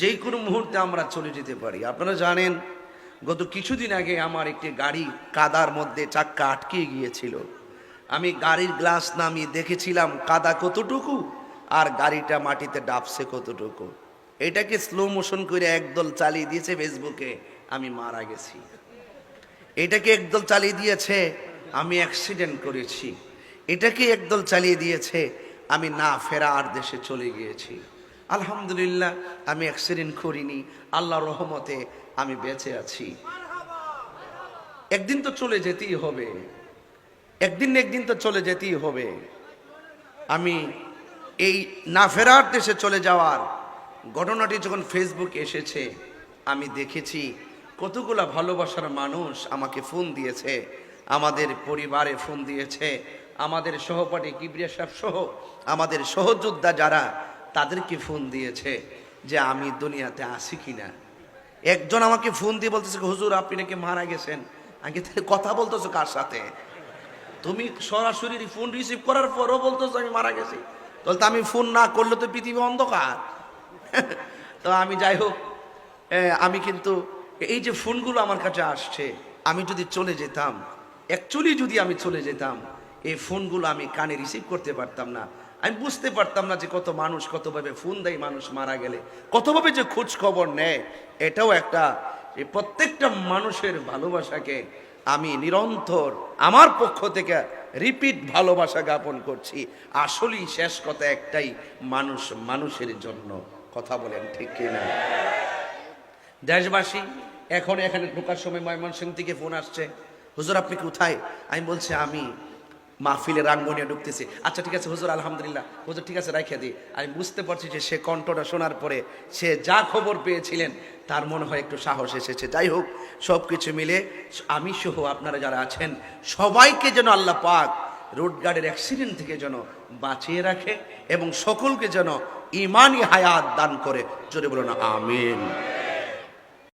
যে কোনো মুহূর্তে আমরা চলে যেতে পারি। আপনারা জানেন, গত কিছুদিন আগে আমার একটি গাড়ি কাদার মধ্যে চাক্কা আটকে গিয়েছিল। আমি গাড়ির গ্লাস নামিয়ে দেখেছিলাম, কাদা কতটুকু আর গাড়িটা মাটিতে ডাবছে কতটুকু। এটাকে স্লো মোশন করে একদল চালিয়ে দিয়েছে ফেসবুকে আমি মারা গেছি। এটাকে একদল চালিয়ে দিয়েছে, আমি অ্যাক্সিডেন্ট করেছি। এটাকে একদল চালিয়ে দিয়েছে, আমি না ফেরা আর দেশে চলে গিয়েছি। আলহামদুলিল্লাহ, আমি অ্যাক্সিডেন্ট করিনি। আল্লাহ রহমতে আমি বেঁচে আছি। একদিন তো চলে যেতেই হবে। একদিন একদিন তো চলে যেতেই হবে। আমি এই না ফেরার দেশে চলে যাওয়ার ঘটনাটি যখন ফেসবুক এসেছে, আমি দেখেছি কতগুলা ভালোবাসার মানুষ আমাকে ফোন দিয়েছে, আমাদের পরিবারে ফোন দিয়েছে, আমাদের সহপাঠী কিবরিয়া সাহেব সহ আমাদের সহযোদ্ধা যারা তাদেরকে ফোন দিয়েছে যে আমি দুনিয়াতে আসি কিনা। একজন আমাকে ফোন দিয়ে বলতেছে হুজুর, আপনি নাকি মারা গেছেন? আগে কথা বলতেছো কার সাথে? তুমি সরাসরি ফোন রিসিভ করার পরও বলতেছো আমি মারা গেছি। তাহলে তো আমি ফোন না করলে তো পৃথিবী অন্ধকার। তো আমি যাই হোক আমি কিন্তু এই যে ফোনগুলো আমার কাছে আসছে, আমি যদি চলে যেতাম অ্যাকচুয়ালি যদি আমি চলে যেতাম, এই ফোনগুলো আমি কানে রিসিভ করতে পারতাম না। আমি বুঝতে পারতাম না যে কত মানুষ কতভাবে ফোন দেয় মানুষ মারা গেলে কতভাবে যে খোঁজ খবর নেয়। এটাও একটা এই প্রত্যেকটা মানুষের ভালোবাসাকে আমি নিরন্তর আমার পক্ষ থেকে রিপিট ভালোবাসা জ্ঞাপন করছি। আসলেই শেষ কথা একটাই, মানুষ মানুষের জন্য। কথা বলেন ঠিক কিনা? দেশবাসী, এখন এখানে ঢোকার সময় ময়মনসিং থেকে ফোন আসছে। হুজুর, আপনি কোথায়? আমি বলছি, আমি মাহফিলের রাঙ্গনিয়া ঢুকতেছে। আচ্ছা ঠিক আছে, হুজুর, আলহামদুলিল্লাহ। হুজুর, ঠিক আছে রাখিয়া দিই আমি বুঝতে পারছি যে সে কণ্ঠটা শোনার পরে সে যা খবর পেয়েছিলেন, তার মনে হয় একটু সাহস এসেছে। যাই হোক সব কিছু মিলে আমি সহ আপনারা যারা আছেন, সবাইকে যেন আল্লাহ পাক রোড গার্ডের অ্যাক্সিডেন্ট থেকে যেন বাঁচিয়ে রাখে এবং সকলকে যেন ইমানই হায়াত দান করে। জোরে বলুন, আমিন।